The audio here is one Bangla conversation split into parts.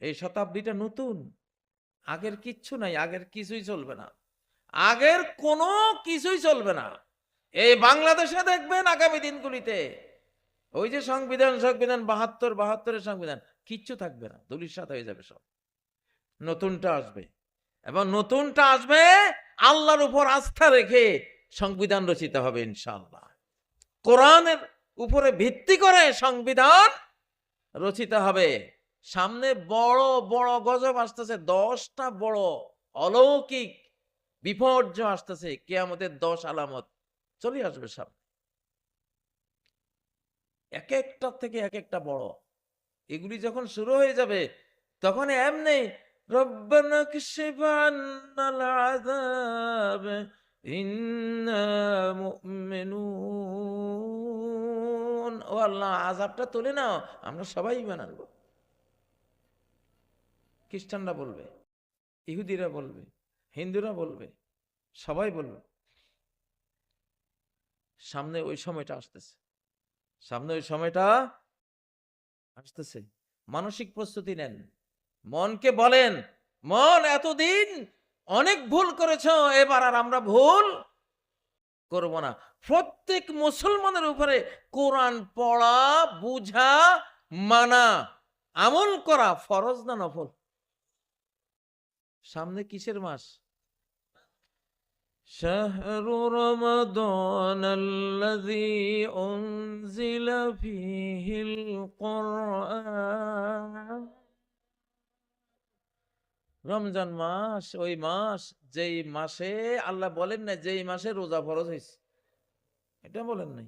এই শতাব্দীটা নতুন। আগের কিচ্ছু নাই, আগের কিছুই চলবে না। আগের কোনো কিছুই চলবে না। এই বাংলাদেশে দেখবেন আগামী দিনগুলিতে ওই যে সংবিধান সংবিধান বাহাত্তর, বাহাত্তরের সংবিধান, কিচ্ছু থাকবে না দুলিশাত হয়ে যাবে সব। নতুনটা আসবে। এবং নতুনটা আসবে, আল্লাহর উপর আস্থা রেখে সংবিধান রচিত হবে ইনশাআল্লাহ। কোরআনের উপরে ভিত্তি করে সংবিধান রচিত হবে। সামনে বড় বড় গজব আসতেছে, দশটা বড় অলৌকিক বিপর্যয় আসতেছে, কেয়ামতের দশ আলামত। চলে আসবে সামনে। এক একটা থেকে এক একটা বড়। এগুলি যখন শুরু হয়ে যাবে, তখন এমনি ও আল্লাহ, আযাবটা তুলে নাও, আমরা সবাই আনব। খ্রিস্টানরা বলবে, ইহুদিরা বলবে, হিন্দুরা বলবে, সবাই বলবে। সামনে ওই সময়টা আসতেছে। সামনে ওই সময়টা আসতেছে। মানসিক প্রস্তুতি নেন। মনকে বলেন, মন এতদিন অনেক ভুল করেছ, এবার আর আমরা ভুল করব না। প্রত্যেক মুসলমানের উপরে কোরআন পড়া, বুঝা, মানা, আমল করা ফরজ না নফল? সামনে কিসের মাস شهر رمضان الذي أنزل فيه القرآن রমজান মাস ওই মাস যেই মাসে আল্লাহ বলেন না যেই মাসে রোজা ফরজ হয়েছে এটা বলেন নাই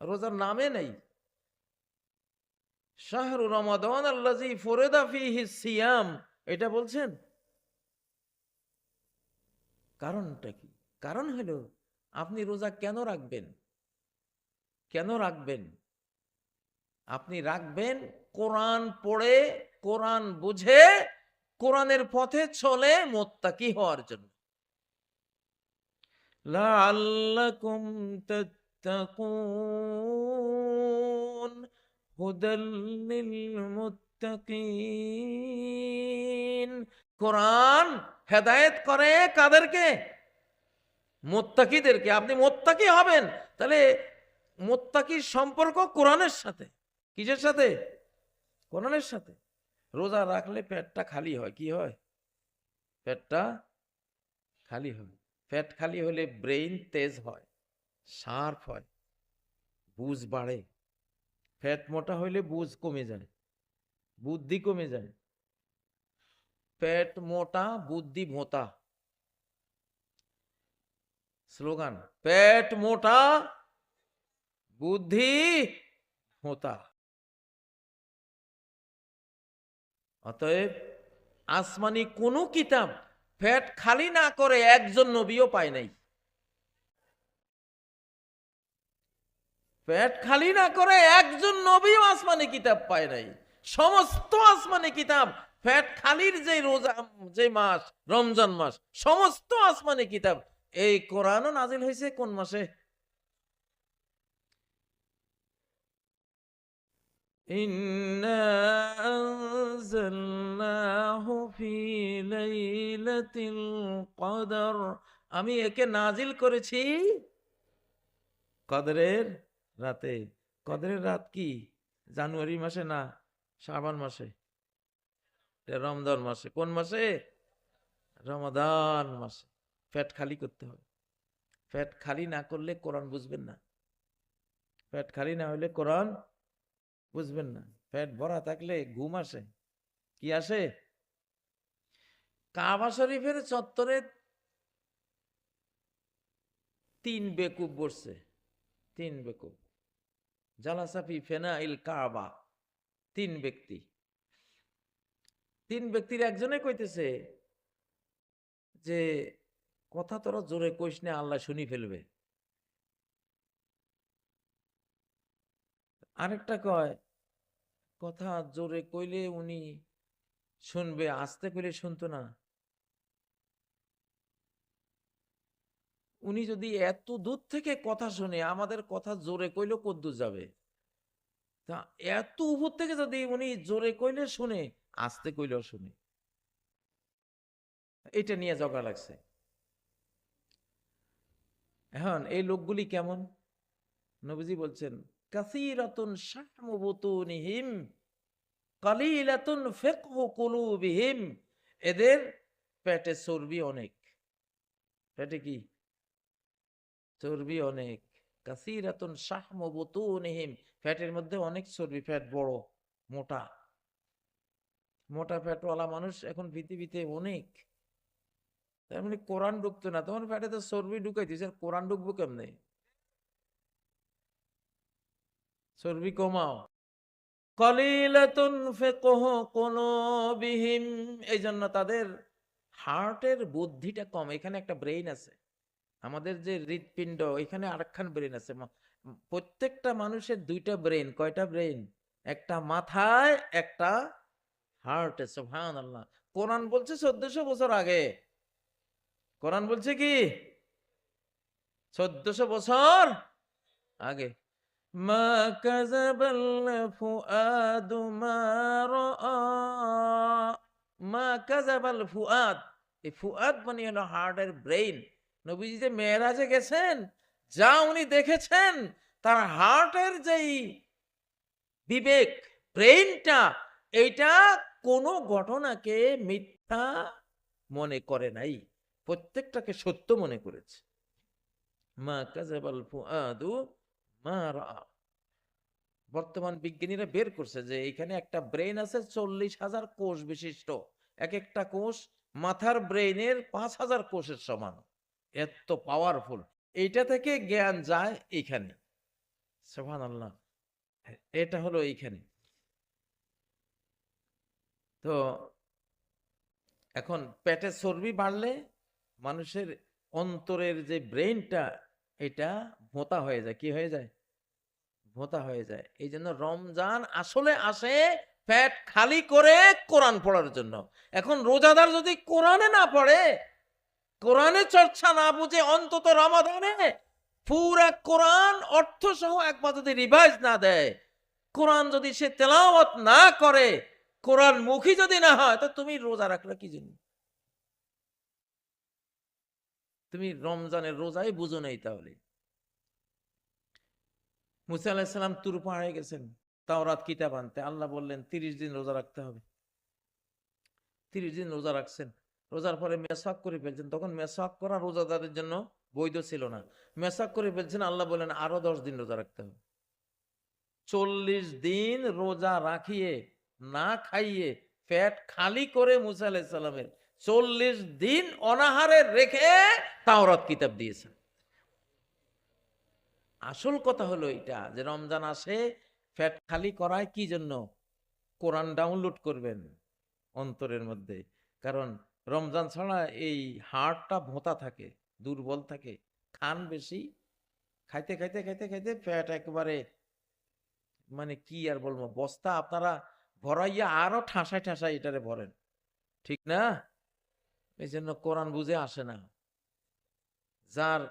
রোজার নামে নেই শাহরু রমাদান আল্লাজি ফরেদা ফিহি সিয়াম এটা বলছেন কারণটা কি? কারণ হলো, আপনি রোজা কেন রাখবেন? কেন রাখবেন? আপনি রাখবেন কোরআন পড়ে, কোরআন বুঝে, কোরআনের পথে চলে মোত্তাকি হওয়ার জন্য। লাআল্লাকুম তাত্তাকুন হুদাল মুত্তাকিন। কোরআন হেদায়েত করে কাদেরকে? মোত্তাকিদেরকে। আপনি মোত্তাকি হবেন। তাহলে মোত্তাকির সম্পর্ক কোরআনের সাথে। কিসের সাথে? কোরআনের সাথে। রোজা রাখলে পেটটা খালি হয়। কি হয়? পেটটা খালি হয়। পেট খালি হলে ব্রেইন তেজ হয়, শার্প হয়, বুঝ বাড়ে। ফ্যাট মোটা হইলে বুঝ কমে যায়, বুদ্ধি কমে যায়। পেট মোটা, বুদ্ধি ভোতা স্লোগান, পেট মোটা, বুদ্ধি ভোতা অতএব আসমানি কোনো কিতাব ফ্যাট খালি না করে একজন নবীও পায় নাই। পেট খালি না করে একজন নবীও আসমানি কিতাব পায় নাই। সমস্ত আসমানি কিতাব ফ্যাট খালির যে রোজা যে মাস, রমজান মাস, সমস্ত আসমানে কিতাব, এই কোরআনও নাজিল হয়েছে কোন মাসে? আমি একে নাজিল করেছি কদরের রাতে। কদরের রাত কি? জানুয়ারি মাসে না শ্রাবণ মাসে? রমজান মাসে। কোন মাসে? রমাদান মাসে। ফ্যাট খালি করতে হবে। ফ্যাট খালি না করলে কোরআন বুঝবেন না। ফ্যাট খালি না হলে কোরআন বুঝবেন না। ফ্যাট ভরা থাকলে ঘুম আসে। কি আসে? কাবা শরীফের চত্বরে তিন বেকুব বসছে। তিন বেকুব। জালাসাফি ফেনা ইল কাবা। তিন ব্যক্তি। তিন ব্যক্তির একজনে কইতেছে যে, কথা তোরা জোরে কইস না, আল্লাহ শুনি ফেলবে। আরেকটা কয়, কথা জোরে কইলে উনি শুনবে, আস্তে কইলে শুনতো না। উনি যদি এত দূর থেকে কথা শুনে, আমাদের কথা জোরে কইলেও কদ্দূর যাবে। তা এত উপর থেকে যদি উনি জোরে কইলে শুনে আসতে কইলেও শুনি। এটা নিয়ে ঝগড়া লাগছে। এখন এই লোকগুলি কেমন? নবীজি বলছেন, কাসীরাতুন শাহমু বুতুনিহিম, কালিলাতুন কুলুবিহিম। এদের পেটে চর্বি অনেক। পেটে কি? চর্বি অনেক। কাসীরাতুন শাহমু বুতুনিহিম। ফ্যাটের মধ্যে অনেক চর্বি ফ্যাট বড়, মোটা। মোটা ফ্যাটওয়ালা মানুষ এখন পৃথিবীতে অনেক। তার মানে কোরআন ঢুকতো না তোমার ফ্যাটে তো চর্বি ঢুকাইতেছে আর কোরআন ঢুকবো কেমনে? চর্বি কমাও। কুলুবিহিম এই জন্য তাদের হার্টের বুদ্ধিটা কম। এখানে একটা ব্রেইন আছে, আমাদের যে হৃৎপিণ্ড, এখানে আরেকখান ব্রেন আছে। প্রত্যেকটা মানুষের দুইটা ব্রেন কয়টা ব্রেন একটা মাথায়, একটা হার্টে সুবহান আল্লাহ কোরআন বলছে চোদ্দশো বছর আগে। কোরআন বলছে কি? চোদ্দশো বছর আগে। মা কাযাবাল ফুআদু মা রাআ। মা কাযাবাল ফুআদ। এই ফুআদ মানে হলো হার্টের ব্রেইন। নবীজি যে মেয়েরাজে গেছেন, যা উনি দেখেছেন, তার হার্টের যেই বিবেক, ব্রেইনটা, এইটা কোনো ঘটনাকে মিথ্যা মনে করে নাই। প্রত্যেকটাকে সত্য মনে করেছে। মা কাজাবাল ফুআদু মা বর্তমান বিজ্ঞানীরা বের করছে যে এখানে একটা ব্রেন আছে চল্লিশ হাজার কোষ বিশিষ্ট। এক একটা কোষ মাথার ব্রেইনের পাঁচ হাজার কোষের সমান। এত পাওয়ারফুল এইটা থেকে জ্ঞান যায় এইখানে সোহান আল্লাহ এটা হলো এইখানে। তো এখন পেটে চর্বি বাড়লে মানুষের অন্তরের যে ব্রেনটা এটা ভোঁতা হয়ে যায়। কি হয়ে যায়? ভোঁতা হয়ে যায়। এই জন্য রমজান আসলে আসে পেট খালি করে কোরআন পড়ার জন্য। এখন রোজাদার যদি কোরআনে না পড়ে, কোরআনে চর্চা না বুঝে অন্তত রমাদানে পুরা কোরআন অর্থ সহ একবার যদি রিভাইজ না দেয়, কোরআন যদি সে তেলাওয়াত না করে কোরআন মুখী যদি না হয়, তো তুমি রোজা রাখলে কি জন্য? তুমি রমজানের রোজাই বুঝো নাই তাহলে। মুসা আলাহিসাল্লাম তুর পাহাড়ে গেছেন, তাওরাত কিতাব আনতে। আল্লাহ বললেন, তিরিশ দিন রোজা রাখতে হবে। তিরিশ দিন রোজা রাখছেন। রোজার পরে মেসাক করে ফেলছেন। তখন মেসাক করা রোজাদারের জন্য বৈধ ছিল না। মেসাক করে ফেলছেন, আল্লাহ বলেন আরও দশ দিন রোজা রাখতে হবে। চল্লিশ দিন রোজা রাখিয়ে না খাইয়ে পেট খালি করে মুসা আলাহিসাল্লামের চল্লিশ দিন অনাহারে রেখে তাওরাত কিতাব দিয়েছেন। আসল কথা হলো এটা যে রমজান আসে ফ্যাট খালি করায় কি জন্য? কোরআন ডাউনলোড করবেন অন্তরের মধ্যে। কারণ রমজান ছাড়া এই হাড়টা ভোঁতা থাকে, দুর্বল থাকে, খান বেশি, খাইতে খাইতে খাইতে খাইতে ফ্যাট একেবারে মানে কি আর বলব, বস্তা আপনারা ভরাইয়া আরও ঠাসায় ঠাসায় এটারে ভরেন। ঠিক না? এই জন্য কোরআন বুঝে আসে না। যার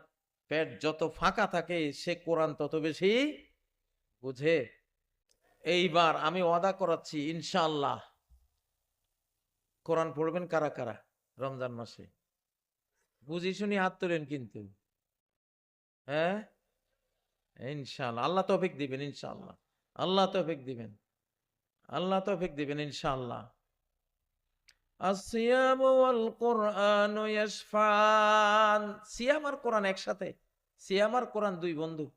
পেট যত ফাঁকা থাকে, সে কোরআন তত বেশি বুঝে। এইবার আমি ওয়াদা করাচ্ছি ইনশাল্লাহ কোরআন পড়বেন কারা কারা রমজান মাসে? বুঝি শুনি হাত তোলেন কিন্তু। হ্যাঁ? ইনশাআল্লাহ। আল্লাহ তৌফিক দিবেন ইনশাল্লাহ আল্লাহ তফিক দিবেন। আল্লাহ তৌফিক দিবেন ইনশাআল্লাহ। আসিয়াম ওয়াল কোরআন ইয়াশফান। সিয়াম আর কোরআন একসাথে। সিয়াম আর কোরআন দুই বন্ধু।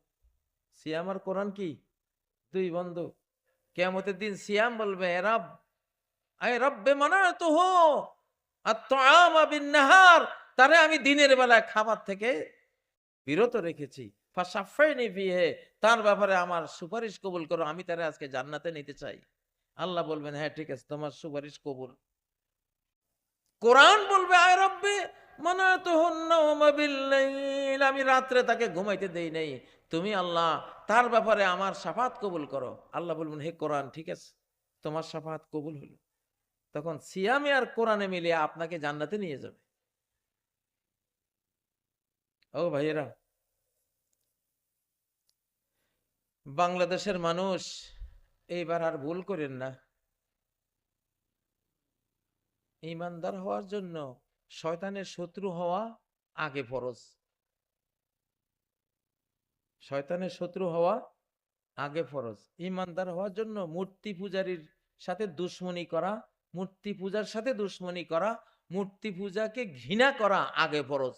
সিয়াম আর কোরআন কি? দুই বন্ধু। কিয়ামতের দিন সিয়াম বলবে, "এ রব আয় রব্বে মানাতু হো আত-তাআমা বিন-নাহার। তারে আমি দিনের বেলায় খাবার থেকে বিরত রেখেছি। ফাসাফাইনি ফিহে। তার ব্যাপারে আমার সুপারিশ কবুল করো। আমি তারে আজকে জান্নাতে নিতে চাই। আল্লাহ বলবেন হ্যাঁ ঠিক আছে, তোমার সুপারিশ কবুল। কোরআন বলবে, আয় রব্বে আমি রাত্রে তাকে ঘুমাইতে দেই নাই। তুমি আল্লাহ, তার ব্যাপারে আমার সাফাত কবুল করো। আল্লাহ বলবেন, হে কোরআন, ঠিক আছে, তোমার সাফাত কবুল হলো। তখন সিয়ামে আর কোরআনে মিলিয়ে আপনাকে জান্নাতে নিয়ে যাবে। ও ভাইয়েরা, বাংলাদেশের মানুষ এইবার আর ভুল করেন না। ইমানদার হওয়ার জন্য শয়তানের শত্রু হওয়া আগে ফরজ। শয়তানের শত্রু হওয়া আগে ফরজ। ইমানদার হওয়ার জন্য মূর্তি পূজারীর সাথে দুশ্মনী করা, মূর্তি পূজার সাথে দুশ্মনী করা, মূর্তি পূজাকে ঘৃণা করা আগে ফরজ।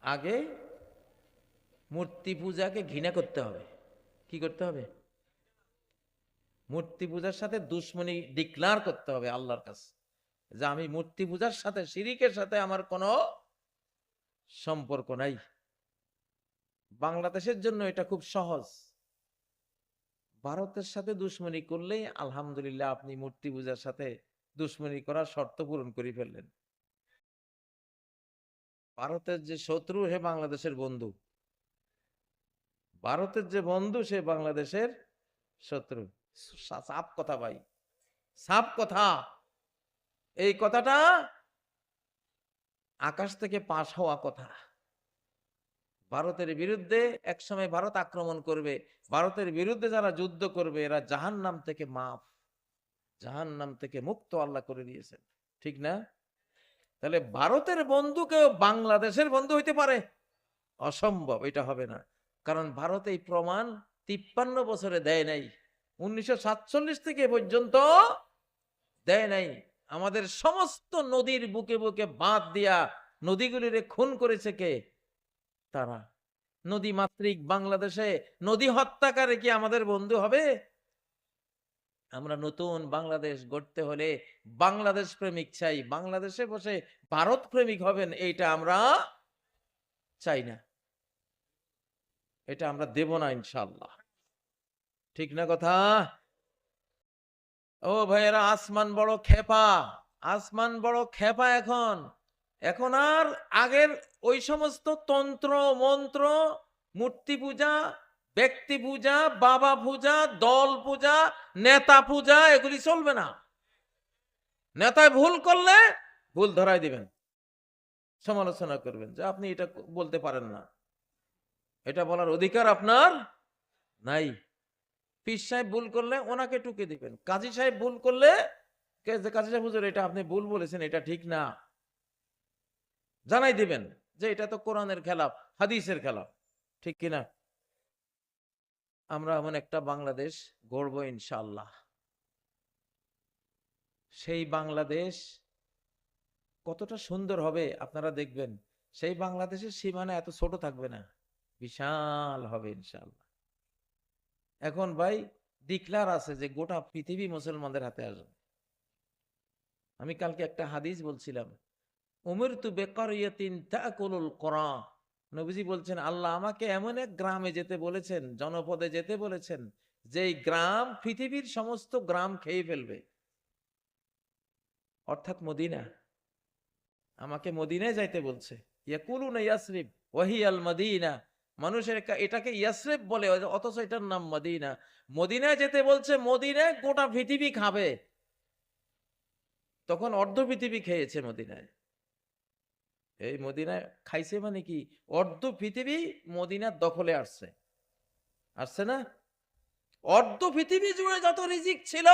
আগে মূর্তি পূজাকে ঘৃণা করতে হবে। কি করতে হবে? মূর্তি পূজার সাথে দুশ্মনী ডিক্লার করতে হবে আল্লাহর কাছে, যে আমি মূর্তি পূজার সাথে, শিরিকের সাথে আমার কোনো সম্পর্ক নাই। বাংলাদেশের জন্য এটা খুব সহজ। ভারতের সাথে দুশ্মনী করলেই আলহামদুলিল্লাহ আপনি মূর্তি পূজার সাথে দুশ্মনী করার শর্ত পূরণ করে ফেললেন। ভারতের যে শত্রু সে বাংলাদেশের বন্ধু ভারতের যে বন্ধু, সে বাংলাদেশের শত্রু। সাপ কথা ভাই। সাপ কথা। এই কথাটা আকাশ থেকে পাশ হওয়া কথা। ভারতের বিরুদ্ধে একসময় ভারত আক্রমণ করবে। ভারতের বিরুদ্ধে যারা যুদ্ধ করবে, এরা জাহান নাম থেকে মাফ। জাহান নাম থেকে মুক্ত আল্লাহ করে দিয়েছেন। ঠিক না? তাহলে ভারতের বন্ধুকেও বাংলাদেশের বন্ধু হইতে পারে? অসম্ভব, এটা হবে না। কারণ ভারত এই প্রমাণ তিপ্পান্ন বছরে দেয় নাই। উনিশশো সাতচল্লিশ থেকে পর্যন্ত দেয় নাই। আমাদের সমস্ত নদীর বুকে বুকে বাঁধ দিয়া নদীগুলির খুন করেছে কে? তারা। নদী মাতৃক বাংলাদেশে নদী হত্যাকারে কি আমাদের বন্ধু হবে? আমরা নতুন বাংলাদেশ গড়তে হলে বাংলাদেশ প্রেমিক চাই। বাংলাদেশে বসে ভারত প্রেমিক হবেন, এইটা আমরা চাই না। এটা আমরা দেব না ইনশাল্লাহ ঠিক না কথা? ও ভাইয়েরা, আসমান বড় খেপা। আসমান বড় খেপা এখন। এখন আর আগের ওই সমস্ত তন্ত্র, মন্ত্র, মূর্তি পূজা, ব্যক্তি পূজা, বাবা পূজা, দল পূজা, নেতা পূজা, এগুলি চলবে না। নেতায় ভুল করলে ভুল ধরাই দিবেন। সমালোচনা করবেন যে আপনি এটা বলতে পারেন না। এটা বলার অধিকার আপনার নাই। পীর সাহেব ভুল করলে ওনাকে টুকে দিবেন। কাজী সাহেব ভুল করলে কাজী সাহেব হুজুর, এটা আপনি ভুল বলেছেন, এটা ঠিক না। জানাই দিবেন যে এটা তো কোরআনের খেলাফ, হাদিসের খেলাফ, ঠিক কিনা আমরা এমন একটা বাংলাদেশ গড়ব ইনশাল্লাহ সেই বাংলাদেশ কতটা সুন্দর হবে, আপনারা দেখবেন। সেই বাংলাদেশের সীমানা এত ছোট থাকবে না। বিশাল হবে ইনশাল্লাহ এখন ভাই ডিক্লার আছে যে গোটা পৃথিবী মুসলমানদের হাতে আসবে। আমি কালকে একটা হাদিস বলছিলাম উমর তু বেকার কোরআন। নবীজি বলছেন, আল্লাহ আমাকে এমন এক গ্রামে যেতে বলেছেন, জনপদে যেতে বলেছেন যে গ্রাম পৃথিবীর সমস্ত গ্রাম খেয়ে ফেলবে। অর্থাৎ মদিনা। আমাকে মদিনায় যাইতে বলছে। ইয়াকুলুন ইয়াসরিব ওয়াহি আল মদিনা। মানুষের এটাকে ইয়াসরেফ বলে অথচ এটার নাম মদিনা। মদিনায় যেতে বলছে, মদিনায় গোটা পৃথিবী খাবে। তখন অর্ধ পৃথিবী খেয়েছে মদিনায়। এই মদিনায় খাইছে মানে কি? অর্ধ পৃথিবী মদিনার দখলে আসছে। আসছে না? অর্ধ পৃথিবী জুড়ে যত রিজিক ছিল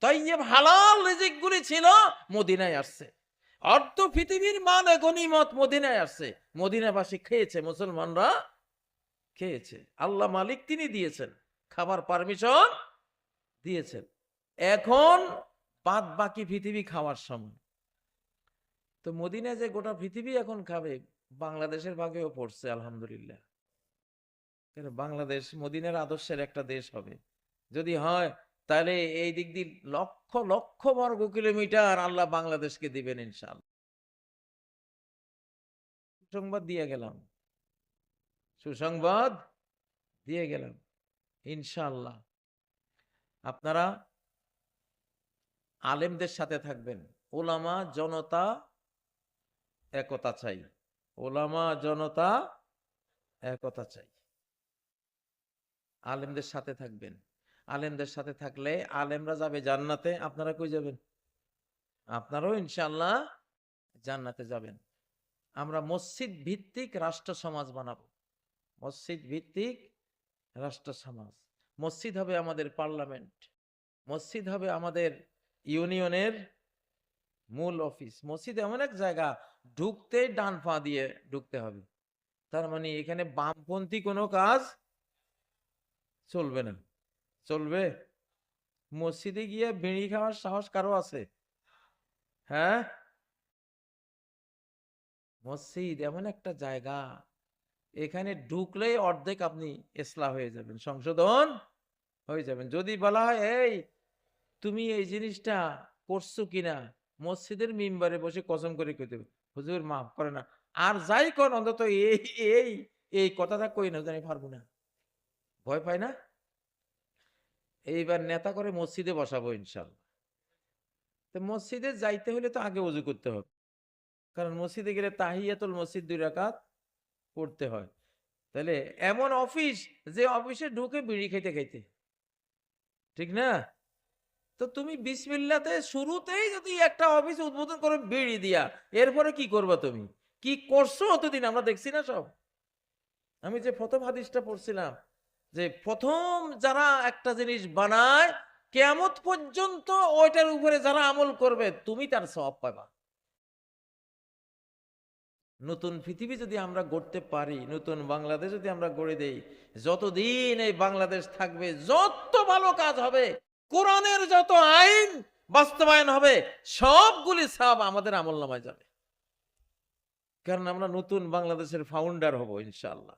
তাই হালাল রিজিক গুলি ছিল, মদিনায় আসছে। অর্ধ পৃথিবীর মানে গনিমত মদিনায় আসছে মদিনাবাসী খেয়েছে, মুসলমানরা খেয়েছে। আল্লাহ মালিক তিনি দিয়েছেন। খাবার পারমিশন দিয়েছেন। এখন বাদ বাকি পৃথিবী খাওয়ার সময়। তো মদিনায় যে গোটা পৃথিবী এখন খাবে, বাংলাদেশের ভাগেও পড়ছে, আলহামদুলিল্লাহ। বাংলাদেশ মদিনার আদর্শের একটা দেশ হবে। যদি হয় তাহলে এই দিক দিয়ে লক্ষ লক্ষ বর্গ কিলোমিটার আল্লাহ বাংলাদেশকে দিবেন ইনশাল্লাহ সুসংবাদ দিয়ে গেলাম। সুসংবাদ দিয়ে গেলাম ইনশাল্লাহ আপনারা আলেমদের সাথে থাকবেন। ওলামা, জনতা, একতা চাই। ওলামা, জনতা, একতা চাই। আলেমদের সাথে থাকবেন। আলেমদের সাথে থাকলে আলেমরা যাবে জান্নাতে, আপনারা কই যাবেন? আপনারাও ইনশাল্লাহ জান্নাতে যাবেন। আমরা মসজিদ ভিত্তিক রাষ্ট্র সমাজ বানাবো। মসজিদ ভিত্তিক রাষ্ট্র সমাজ। মসজিদ হবে আমাদের পার্লামেন্ট। মসজিদ হবে আমাদের ইউনিয়নের মূল অফিস। মসজিদ এমন এক জায়গা ঢুকতেই ডান পা দিয়ে ঢুকতে হবে। তার মানে এখানে বামপন্থী কোনো কাজ চলবে না। চলবে। মসজিদে গিয়ে বিড়ি খাওয়ার সাহস কারও আছে? হ্যাঁ? মসজিদ এমন একটা জায়গা এখানে ঢুকলেই অর্ধেক আপনি এসলা হয়ে যাবেন সংশোধন হয়ে যাবেন। যদি বলা হয় এই তুমি এই জিনিসটা করছ কিনা? মসজিদের মিম্বারে বসে কসম করে কইতে হবে, হুজুর মাফ করে না। আর যাই কর অন্তত এই এই এই কথাটা কই না জানি পারব না। ভয় পায় না? এইবার নেতা করে মসজিদে বসাবো ইনশাল্লাহ। তো মসজিদে যাইতে হলে তো আগে উজু করতে হবে। কারণ মসজিদে গেলে তাহিয়াতুল মসজিদ দুই রাকাত পড়তে হয়। তাহলে এমন অফিস যে অফিসে ঢুকে বিড়ি খাইতে খাইতে। ঠিক না? তো তুমি বিসমিল্লাতে শুরুতেই যদি একটা অফিস উদ্বোধন করে বিড়ি দিয়া, এরপরে কি করবা তুমি? কি করছ অতদিন? আমরা দেখছি না সব। আমি যে প্রথম হাদিসটা পড়ছিলাম যে প্রথম যারা একটা জিনিস বানায় কেমত পর্যন্ত ওইটার উপরে যারা আমল করবে, তুমি তার সব পাবা। নতুন পৃথিবী যদি আমরা গড়তে পারি, নতুন বাংলাদেশ যদি আমরা গড়ে দেই, যতদিন এই বাংলাদেশ থাকবে, যত ভালো কাজ হবে, কোরআনের যত আইন বাস্তবায়ন হবে, সবগুলি সব আমাদের আমল নামায় যাবে। কারণ আমরা নতুন বাংলাদেশের ফাউন্ডার হব, ইনশাআল্লাহ।